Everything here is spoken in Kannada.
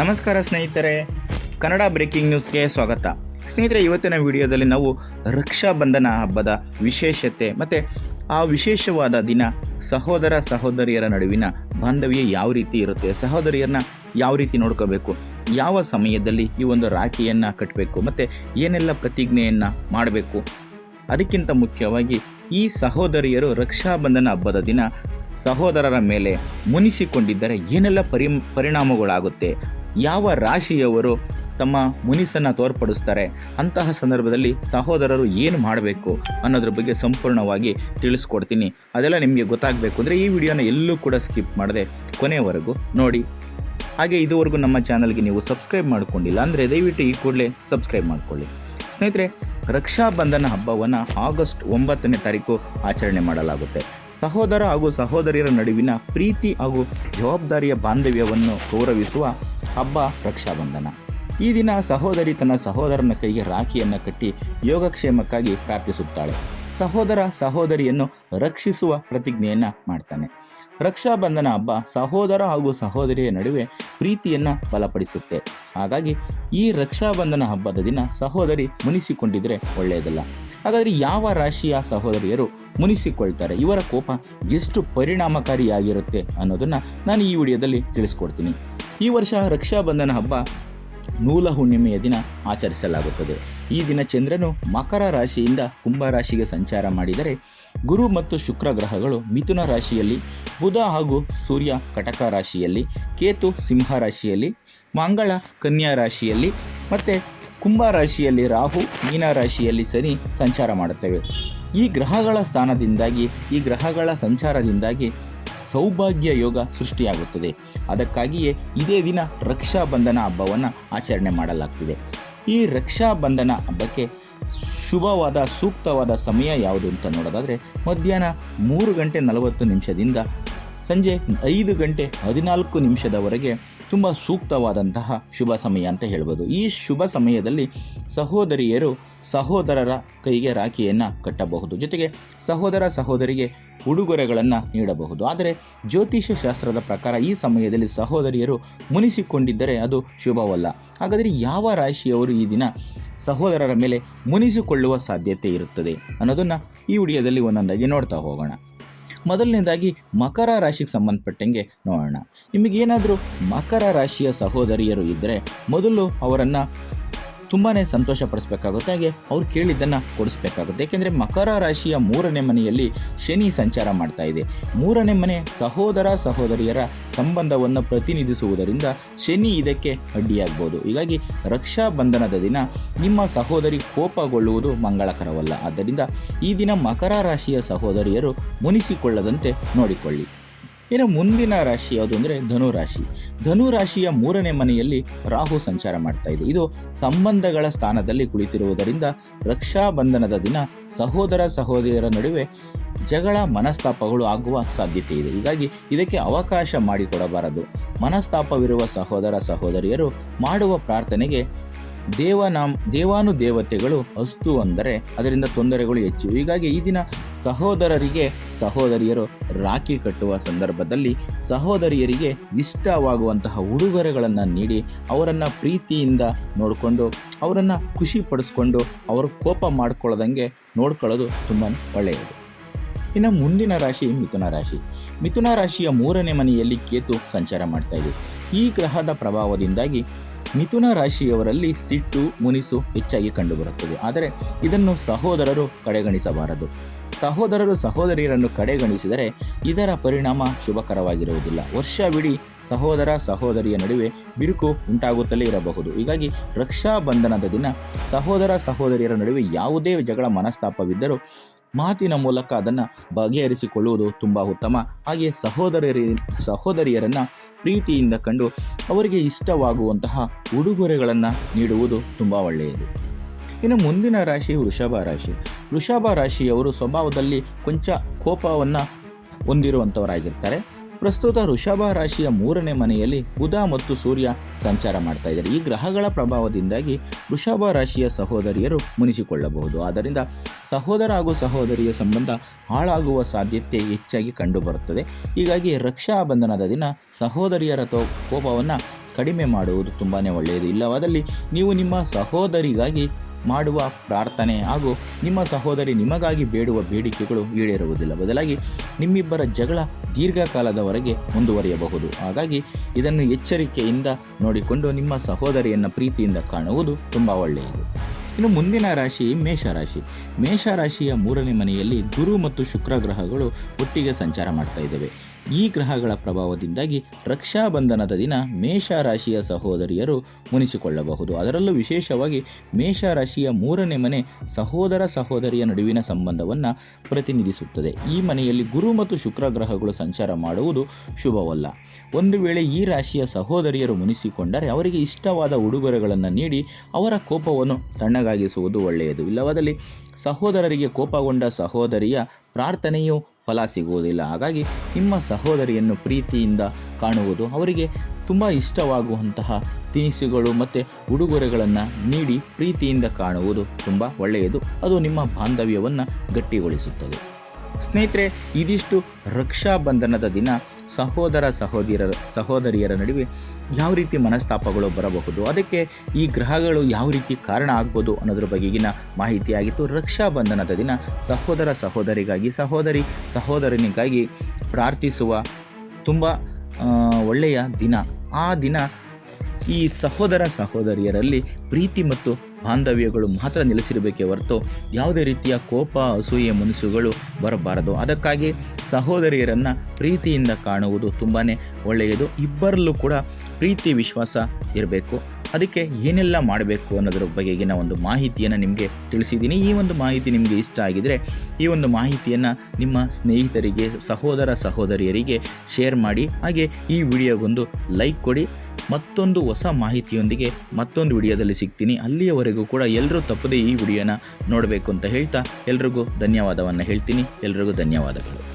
ನಮಸ್ಕಾರ ಸ್ನೇಹಿತರೆ, ಕನ್ನಡ ಬ್ರೇಕಿಂಗ್ ನ್ಯೂಸ್ಗೆ ಸ್ವಾಗತ. ಸ್ನೇಹಿತರೆ, ಇವತ್ತಿನ ವಿಡಿಯೋದಲ್ಲಿ ನಾವು ರಕ್ಷಾಬಂಧನ ಹಬ್ಬದ ವಿಶೇಷತೆ ಮತ್ತು ಆ ವಿಶೇಷವಾದ ದಿನ ಸಹೋದರ ಸಹೋದರಿಯರ ನಡುವಿನ ಬಾಂಧವ್ಯ ಯಾವ ರೀತಿ ಇರುತ್ತೆ, ಸಹೋದರಿಯರನ್ನ ಯಾವ ರೀತಿ ನೋಡ್ಕೋಬೇಕು, ಯಾವ ಸಮಯದಲ್ಲಿ ಈ ಒಂದು ರಾಖಿಯನ್ನು ಕಟ್ಟಬೇಕು ಮತ್ತು ಏನೆಲ್ಲ ಪ್ರತಿಜ್ಞೆಯನ್ನು ಮಾಡಬೇಕು. ಅದಕ್ಕಿಂತ ಮುಖ್ಯವಾಗಿ ಈ ಸಹೋದರಿಯರು ರಕ್ಷಾಬಂಧನ ಹಬ್ಬದ ದಿನ ಸಹೋದರರ ಮೇಲೆ ಮುನಿಸಿಕೊಂಡಿದ್ದರೆ ಏನೆಲ್ಲ ಪರಿ ಪರಿಣಾಮಗಳಾಗುತ್ತೆ ಯಾವ ರಾಶಿಯವರು ತಮ್ಮ ಮುನಿಸನ್ನು ತೋರ್ಪಡಿಸ್ತಾರೆ? ಅಂತಹ ಸಂದರ್ಭದಲ್ಲಿ ಸಹೋದರರು ಏನು ಮಾಡಬೇಕು ಅನ್ನೋದ್ರ ಬಗ್ಗೆ ಸಂಪೂರ್ಣವಾಗಿ ತಿಳಿಸ್ಕೊಡ್ತೀನಿ. ಅದೆಲ್ಲ ನಿಮಗೆ ಗೊತ್ತಾಗಬೇಕು ಅಂದರೆ ಈ ವಿಡಿಯೋನ ಎಲ್ಲೂ ಕೂಡ ಸ್ಕಿಪ್ ಮಾಡದೆ ಕೊನೆಯವರೆಗೂ ನೋಡಿ. ಹಾಗೆ ಇದುವರೆಗೂ ನಮ್ಮ ಚಾನಲ್ಗೆ ನೀವು ಸಬ್ಸ್ಕ್ರೈಬ್ ಮಾಡಿಕೊಂಡಿಲ್ಲ ಅಂದರೆ ದಯವಿಟ್ಟು ಈ ಕೂಡಲೇ ಸಬ್ಸ್ಕ್ರೈಬ್ ಮಾಡಿಕೊಳ್ಳಿ. ಸ್ನೇಹಿತರೆ, ರಕ್ಷಾಬಂಧನ ಹಬ್ಬವನ್ನು ಆಗಸ್ಟ್ ಒಂಬತ್ತನೇ ತಾರೀಕು ಆಚರಣೆ ಮಾಡಲಾಗುತ್ತೆ. ಸಹೋದರ ಹಾಗೂ ಸಹೋದರಿಯರ ನಡುವಿನ ಪ್ರೀತಿ ಹಾಗೂ ಜವಾಬ್ದಾರಿಯ ಬಾಂಧವ್ಯವನ್ನು ಗೌರವಿಸುವ ಹಬ್ಬ ರಕ್ಷಾಬಂಧನ. ಈ ದಿನ ಸಹೋದರಿ ತನ್ನ ಸಹೋದರನ ಕೈಗೆ ರಾಖಿಯನ್ನು ಕಟ್ಟಿ ಯೋಗಕ್ಷೇಮಕ್ಕಾಗಿ ಪ್ರಾರ್ಥಿಸುತ್ತಾಳೆ. ಸಹೋದರ ಸಹೋದರಿಯನ್ನು ರಕ್ಷಿಸುವ ಪ್ರತಿಜ್ಞೆಯನ್ನು ಮಾಡ್ತಾನೆ. ರಕ್ಷಾಬಂಧನ ಹಬ್ಬ ಸಹೋದರ ಹಾಗೂ ಸಹೋದರಿಯ ನಡುವೆ ಪ್ರೀತಿಯನ್ನು ಬಲಪಡಿಸುತ್ತೆ. ಹಾಗಾಗಿ ಈ ರಕ್ಷಾಬಂಧನ ಹಬ್ಬದ ದಿನ ಸಹೋದರಿ ಮುನಿಸಿಕೊಂಡಿದ್ರೆ ಒಳ್ಳೆಯದಲ್ಲ. ಹಾಗಾದರೆ ಯಾವ ರಾಶಿಯ ಸಹೋದರಿಯರು ಮುನಿಸಿಕೊಳ್ತಾರೆ? ಇವರ ಕೋಪ ಎಷ್ಟು ಪರಿಣಾಮಕಾರಿಯಾಗಿರುತ್ತೆ ಅನ್ನೋದನ್ನು ನಾನು ಈ ವಿಡಿಯೋದಲ್ಲಿ ತಿಳಿಸ್ಕೊಡ್ತೀನಿ. ಈ ವರ್ಷ ರಕ್ಷಾಬಂಧನ ಹಬ್ಬ ನೂಲ ಹುಣ್ಣಿಮೆಯ ದಿನ ಆಚರಿಸಲಾಗುತ್ತದೆ. ಈ ದಿನ ಚಂದ್ರನು ಮಕರ ರಾಶಿಯಿಂದ ಕುಂಭ ರಾಶಿಗೆ ಸಂಚಾರ ಮಾಡಿದರೆ ಗುರು ಮತ್ತು ಶುಕ್ರ ಗ್ರಹಗಳು ಮಿಥುನ ರಾಶಿಯಲ್ಲಿ, ಬುಧ ಹಾಗೂ ಸೂರ್ಯ ಕಟಕ ರಾಶಿಯಲ್ಲಿ, ಕೇತು ಸಿಂಹ ರಾಶಿಯಲ್ಲಿ, ಮಂಗಳ ಕನ್ಯಾ ರಾಶಿಯಲ್ಲಿ ಮತ್ತು ಕುಂಭ ರಾಶಿಯಲ್ಲಿ ರಾಹು, ಮೀನ ರಾಶಿಯಲ್ಲಿ ಶನಿ ಸಂಚಾರ ಮಾಡುತ್ತವೆ. ಈ ಗ್ರಹಗಳ ಸ್ಥಾನದಿಂದಾಗಿ, ಈ ಗ್ರಹಗಳ ಸಂಚಾರದಿಂದಾಗಿ ಸೌಭಾಗ್ಯ ಯೋಗ ಸೃಷ್ಟಿಯಾಗುತ್ತದೆ. ಅದಕ್ಕಾಗಿಯೇ ಇದೇ ದಿನ ರಕ್ಷಾ ಬಂಧನ ಹಬ್ಬವನ್ನು ಆಚರಣೆ ಮಾಡಲಾಗ್ತಿದೆ. ಈ ರಕ್ಷಾ ಬಂಧನ ಹಬ್ಬಕ್ಕೆ ಶುಭವಾದ, ಸೂಕ್ತವಾದ ಸಮಯ ಯಾವುದು ಅಂತ ನೋಡೋದಾದರೆ, ಮಧ್ಯಾಹ್ನ ಮೂರು ಗಂಟೆ ನಲವತ್ತು ನಿಮಿಷದಿಂದ ಸಂಜೆ ಐದು ಗಂಟೆ ಹದಿನಾಲ್ಕು ನಿಮಿಷದವರೆಗೆ ತುಂಬ ಸೂಕ್ತವಾದಂತಹ ಶುಭ ಸಮಯ ಅಂತ ಹೇಳ್ಬೋದು. ಈ ಶುಭ ಸಮಯದಲ್ಲಿ ಸಹೋದರಿಯರು ಸಹೋದರರ ಕೈಗೆ ರಾಖಿಯನ್ನು ಕಟ್ಟಬಹುದು. ಜೊತೆಗೆ ಸಹೋದರ ಸಹೋದರಿಗೆ ಉಡುಗೊರೆಗಳನ್ನು ನೀಡಬಹುದು. ಆದರೆ ಜ್ಯೋತಿಷ್ಯ ಶಾಸ್ತ್ರದ ಪ್ರಕಾರ ಈ ಸಮಯದಲ್ಲಿ ಸಹೋದರಿಯರು ಮುನಿಸಿಕೊಂಡಿದ್ದರೆ ಅದು ಶುಭವಲ್ಲ. ಹಾಗಾದರೆ ಯಾವ ರಾಶಿಯವರು ಈ ದಿನ ಸಹೋದರರ ಮೇಲೆ ಮುನಿಸಿಕೊಳ್ಳುವ ಸಾಧ್ಯತೆ ಇರುತ್ತದೆ ಅನ್ನೋದನ್ನು ಈ ವಿಡಿಯೋದಲ್ಲಿ ಒಂದೊಂದಾಗಿ ನೋಡ್ತಾ ಹೋಗೋಣ. ಮೊದಲನೇದಾಗಿ ಮಕರ ರಾಶಿಗೆ ಸಂಬಂಧಪಟ್ಟಂಗೆ ನೋಡೋಣ. ನಿಮಗೇನಾದರೂ ಮಕರ ರಾಶಿಯ ಸಹೋದರಿಯರು ಇದ್ದರೆ ಮೊದಲು ಅವರನ್ನು ತುಂಬಾ ಸಂತೋಷ ಪಡಿಸ್ಬೇಕಾಗುತ್ತೆ ಹಾಗೆ ಅವ್ರು ಕೇಳಿದ್ದನ್ನು ಕೊಡಿಸ್ಬೇಕಾಗುತ್ತೆ. ಏಕೆಂದರೆ ಮಕರ ರಾಶಿಯ ಮೂರನೇ ಮನೆಯಲ್ಲಿ ಶನಿ ಸಂಚಾರ ಮಾಡ್ತಾ ಇದೆ. ಮೂರನೇ ಮನೆ ಸಹೋದರ ಸಹೋದರಿಯರ ಸಂಬಂಧವನ್ನು ಪ್ರತಿನಿಧಿಸುವುದರಿಂದ ಶನಿ ಇದಕ್ಕೆ ಅಡ್ಡಿಯಾಗ್ಬೋದು. ಹೀಗಾಗಿ ರಕ್ಷಾಬಂಧನದ ದಿನ ನಿಮ್ಮ ಸಹೋದರಿ ಕೋಪಗೊಳ್ಳುವುದು ಮಂಗಳಕರವಲ್ಲ. ಆದ್ದರಿಂದ ಈ ದಿನ ಮಕರ ರಾಶಿಯ ಸಹೋದರಿಯರು ಮುನಿಸಿಕೊಳ್ಳದಂತೆ ನೋಡಿಕೊಳ್ಳಿ. ಇನ್ನು ಮುಂದಿನ ರಾಶಿ ಯಾವುದು ಅಂದರೆ ಧನುರಾಶಿ. ಧನುರಾಶಿಯ ಮೂರನೇ ಮನೆಯಲ್ಲಿ ರಾಹು ಸಂಚಾರ ಮಾಡ್ತಾ ಇದೆ. ಇದು ಸಂಬಂಧಗಳ ಸ್ಥಾನದಲ್ಲಿ ಕುಳಿತಿರುವುದರಿಂದ ರಕ್ಷಾಬಂಧನದ ದಿನ ಸಹೋದರ ಸಹೋದರಿಯರ ನಡುವೆ ಜಗಳ ಮನಸ್ತಾಪಗಳು ಆಗುವ ಸಾಧ್ಯತೆ ಇದೆ. ಹೀಗಾಗಿ ಇದಕ್ಕೆ ಅವಕಾಶ ಮಾಡಿಕೊಡಬಾರದು. ಮನಸ್ತಾಪವಿರುವ ಸಹೋದರ ಸಹೋದರಿಯರು ಮಾಡುವ ಪ್ರಾರ್ಥನೆಗೆ ದೇವನಾಮ್ ದೇವತೆಗಳು ಅಸ್ತು ಅಂದರೆ ಅದರಿಂದ ತೊಂದರೆಗಳು ಹೆಚ್ಚು. ಹೀಗಾಗಿ ಈ ದಿನ ಸಹೋದರರಿಗೆ, ಸಹೋದರಿಯರು ರಾಖಿ ಕಟ್ಟುವ ಸಂದರ್ಭದಲ್ಲಿ ಸಹೋದರಿಯರಿಗೆ ಇಷ್ಟವಾಗುವಂತಹ ಉಡುಗೊರೆಗಳನ್ನು ನೀಡಿ, ಅವರನ್ನು ಪ್ರೀತಿಯಿಂದ ನೋಡಿಕೊಂಡು, ಅವರನ್ನು ಖುಷಿ ಪಡಿಸ್ಕೊಂಡು ಅವರು ಕೋಪ ಮಾಡ್ಕೊಳ್ಳೋದಂಗೆ ನೋಡ್ಕೊಳ್ಳೋದು ತುಂಬ ಒಳ್ಳೆಯದು. ಇನ್ನು ಮುಂದಿನ ರಾಶಿ ಮಿಥುನ ರಾಶಿ. ಮಿಥುನ ರಾಶಿಯ ಮೂರನೇ ಮನೆಯಲ್ಲಿ ಕೇತು ಸಂಚಾರ ಮಾಡ್ತಾ ಇದೆ. ಈ ಗ್ರಹದ ಪ್ರಭಾವದಿಂದಾಗಿ ಮಿಥುನ ರಾಶಿಯವರಲ್ಲಿ ಸಿಟ್ಟು, ಮುನಿಸು ಹೆಚ್ಚಾಗಿ ಕಂಡುಬರುತ್ತದೆ. ಆದರೆ ಇದನ್ನು ಸಹೋದರರು ಕಡೆಗಣಿಸಬಾರದು. ಸಹೋದರರು ಸಹೋದರಿಯರನ್ನು ಕಡೆಗಣಿಸಿದರೆ ಇದರ ಪರಿಣಾಮ ಶುಭಕರವಾಗಿರುವುದಿಲ್ಲ. ವರ್ಷವಿಡೀ ಸಹೋದರ ಸಹೋದರಿಯ ನಡುವೆ ಬಿರುಕು ಉಂಟಾಗುತ್ತಲೇ ಇರಬಹುದು. ಹೀಗಾಗಿ ರಕ್ಷಾಬಂಧನದ ದಿನ ಸಹೋದರ ಸಹೋದರಿಯರ ನಡುವೆ ಯಾವುದೇ ಜಗಳ ಮನಸ್ತಾಪವಿದ್ದರೂ ಮಾತಿನ ಮೂಲಕ ಅದನ್ನು ಬಗೆಹರಿಸಿಕೊಳ್ಳುವುದು ತುಂಬ ಉತ್ತಮ. ಹಾಗೆ ಸಹೋದರರಿ, ಸಹೋದರಿಯರನ್ನು ಪ್ರೀತಿಯಿಂದ ಕಂಡು ಅವರಿಗೆ ಇಷ್ಟವಾಗುವಂತಹ ಉಡುಗೊರೆಗಳನ್ನು ನೀಡುವುದು ತುಂಬ ಒಳ್ಳೆಯದು. ಇನ್ನು ಮುಂದಿನ ರಾಶಿ ವೃಷಭ ರಾಶಿ. ವೃಷಭ ರಾಶಿಯವರು ಸ್ವಭಾವದಲ್ಲಿ ಕೊಂಚ ಕೋಪವನ್ನು ಹೊಂದಿರುವಂಥವರಾಗಿರ್ತಾರೆ ಪ್ರಸ್ತುತ ವೃಷಭ ರಾಶಿಯ ಮೂರನೇ ಮನೆಯಲ್ಲಿ ಬುಧ ಮತ್ತು ಸೂರ್ಯ ಸಂಚಾರ ಮಾಡ್ತಾ ಇದ್ದಾರೆ. ಈ ಗ್ರಹಗಳ ಪ್ರಭಾವದಿಂದಾಗಿ ವೃಷಭ ರಾಶಿಯ ಸಹೋದರಿಯರು ಮುನಿಸಿಕೊಳ್ಳಬಹುದು. ಆದ್ದರಿಂದ ಸಹೋದರ ಹಾಗೂ ಸಹೋದರಿಯ ಸಂಬಂಧ ಹಾಳಾಗುವ ಸಾಧ್ಯತೆ ಹೆಚ್ಚಾಗಿ ಕಂಡುಬರುತ್ತದೆ. ಹೀಗಾಗಿ ರಕ್ಷಾಬಂಧನದ ದಿನ ಸಹೋದರಿಯರ ತೋ, ಕೋಪವನ್ನು ಕಡಿಮೆ ಮಾಡುವುದು ತುಂಬಾ ಒಳ್ಳೆಯದು. ಇಲ್ಲವಾದಲ್ಲಿ ನೀವು ನಿಮ್ಮ ಸಹೋದರಿಗಾಗಿ ಮಾಡುವ ಪ್ರಾರ್ಥನೆ ಹಾಗೂ ನಿಮ್ಮ ಸಹೋದರಿ ನಿಮಗಾಗಿ ಬೇಡುವ ಬೇಡಿಕೆಗಳು ಈಡೇರುವುದಿಲ್ಲ. ಬದಲಾಗಿ ನಿಮ್ಮಿಬ್ಬರ ಜಗಳ ದೀರ್ಘಕಾಲದವರೆಗೆ ಮುಂದುವರಿಯಬಹುದು. ಹಾಗಾಗಿ ಇದನ್ನು ಎಚ್ಚರಿಕೆಯಿಂದ ನೋಡಿಕೊಂಡು ನಿಮ್ಮ ಸಹೋದರಿಯನ್ನು ಪ್ರೀತಿಯಿಂದ ಕಾಣುವುದು ತುಂಬ ಒಳ್ಳೆಯದು. ಇನ್ನು ಮುಂದಿನ ರಾಶಿ ಮೇಷರಾಶಿ ಮೇಷರಾಶಿಯ ಮೂರನೇ ಮನೆಯಲ್ಲಿ ಗುರು ಮತ್ತು ಶುಕ್ರ ಗ್ರಹಗಳು ಒಟ್ಟಿಗೆ ಸಂಚಾರ ಮಾಡ್ತಾ ಇದ್ದಾವೆ. ಈ ಗ್ರಹಗಳ ಪ್ರಭಾವದಿಂದಾಗಿ ರಕ್ಷಾಬಂಧನದ ದಿನ ಮೇಷ ರಾಶಿಯ ಸಹೋದರಿಯರು ಮುನಿಸಿಕೊಳ್ಳಬಹುದು. ಅದರಲ್ಲೂ ವಿಶೇಷವಾಗಿ ಮೇಷ ರಾಶಿಯ ಮೂರನೇ ಮನೆ ಸಹೋದರ ಸಹೋದರಿಯ ನಡುವಿನ ಸಂಬಂಧವನ್ನು ಪ್ರತಿನಿಧಿಸುತ್ತದೆ. ಈ ಮನೆಯಲ್ಲಿ ಗುರು ಮತ್ತು ಶುಕ್ರ ಗ್ರಹಗಳು ಸಂಚಾರ ಮಾಡುವುದು ಶುಭವಲ್ಲ. ಒಂದು ವೇಳೆ ಈ ರಾಶಿಯ ಸಹೋದರಿಯರು ಮುನಿಸಿಕೊಂಡರೆ ಅವರಿಗೆ ಇಷ್ಟವಾದ ಉಡುಗೊರೆಗಳನ್ನು ನೀಡಿ ಅವರ ಕೋಪವನ್ನು ತಣ್ಣಗಾಗಿಸುವುದು ಒಳ್ಳೆಯದು. ಇಲ್ಲವಾದಲ್ಲಿ ಸಹೋದರರಿಗೆ ಕೋಪಗೊಂಡ ಸಹೋದರಿಯ ಪ್ರಾರ್ಥನೆಯು ಫಲ ಸಿಗುವುದಿಲ್ಲ. ಹಾಗಾಗಿ ನಿಮ್ಮ ಸಹೋದರಿಯನ್ನು ಪ್ರೀತಿಯಿಂದ ಕಾಣುವುದು ಅವರಿಗೆ ತುಂಬ ಇಷ್ಟವಾಗುವಂತಹ ತಿನಿಸುಗಳು ಮತ್ತು ಉಡುಗೊರೆಗಳನ್ನು ನೀಡಿ ಪ್ರೀತಿಯಿಂದ ಕಾಣುವುದು ತುಂಬ ಒಳ್ಳೆಯದು. ಅದು ನಿಮ್ಮ ಬಾಂಧವ್ಯವನ್ನು ಗಟ್ಟಿಗೊಳಿಸುತ್ತದೆ. ಸ್ನೇಹಿತರೆ, ಇದಿಷ್ಟು ರಕ್ಷಾಬಂಧನದ ದಿನ ಸಹೋದರ ಸಹೋದರರ ಸಹೋದರಿಯರ ನಡುವೆ ಯಾವ ರೀತಿ ಮನಸ್ತಾಪಗಳು ಬರಬಹುದು? ಅದಕ್ಕೆ ಈ ಗ್ರಹಗಳು ಯಾವ ರೀತಿ ಕಾರಣ ಆಗ್ಬೋದು ಅನ್ನೋದ್ರ ಬಗೆಗಿನ ಮಾಹಿತಿಯಾಗಿತ್ತು. ರಕ್ಷಾ ಬಂಧನದ ದಿನ ಸಹೋದರ ಸಹೋದರಿಗಾಗಿ, ಸಹೋದರಿ ಸಹೋದರನಿಗಾಗಿ ಪ್ರಾರ್ಥಿಸುವ ತುಂಬ ಒಳ್ಳೆಯ ದಿನ. ಆ ದಿನ ಈ ಸಹೋದರ ಸಹೋದರಿಯರಲ್ಲಿ ಪ್ರೀತಿ ಮತ್ತು ಬಾಂಧವ್ಯಗಳು ಮಾತ್ರ ನೆಲೆಸಿರಬೇಕೇ ಹೊರತು ಯಾವುದೇ ರೀತಿಯ ಕೋಪ, ಅಸೂಯೆ, ಮನಸ್ಸುಗಳು ಬರಬಾರದು. ಅದಕ್ಕಾಗಿ ಸಹೋದರಿಯರನ್ನು ಪ್ರೀತಿಯಿಂದ ಕಾಣುವುದು ತುಂಬಾ ಒಳ್ಳೆಯದು. ಇಬ್ಬರಲ್ಲೂ ಕೂಡ ಪ್ರೀತಿ, ವಿಶ್ವಾಸ ಇರಬೇಕು. ಅದಕ್ಕೆ ಏನೆಲ್ಲ ಮಾಡಬೇಕು ಅನ್ನೋದ್ರ ಬಗೆಗಿನ ಒಂದು ಮಾಹಿತಿಯನ್ನು ನಿಮಗೆ ತಿಳಿಸಿದ್ದೀನಿ. ಈ ಒಂದು ಮಾಹಿತಿ ನಿಮಗೆ ಇಷ್ಟ ಆಗಿದರೆ ಈ ಒಂದು ಮಾಹಿತಿಯನ್ನು ನಿಮ್ಮ ಸ್ನೇಹಿತರಿಗೆ, ಸಹೋದರ ಸಹೋದರಿಯರಿಗೆ ಶೇರ್ ಮಾಡಿ. ಹಾಗೆ ಈ ವಿಡಿಯೋಗೊಂದು ಲೈಕ್ ಕೊಡಿ. ಮತ್ತೊಂದು ಹೊಸ ಮಾಹಿತಿಯೊಂದಿಗೆ ಮತ್ತೊಂದು ವಿಡಿಯೋದಲ್ಲಿ ಸಿಗ್ತೀನಿ. ಅಲ್ಲಿಯವರೆಗೂ ಕೂಡ ಎಲ್ಲರೂ ತಪ್ಪದೇ ಈ ವಿಡಿಯೋನ ನೋಡಬೇಕು ಅಂತ ಹೇಳ್ತಾ ಎಲ್ರಿಗೂ ಧನ್ಯವಾದವನ್ನು ಹೇಳ್ತೀನಿ. ಎಲ್ರಿಗೂ ಧನ್ಯವಾದಗಳು.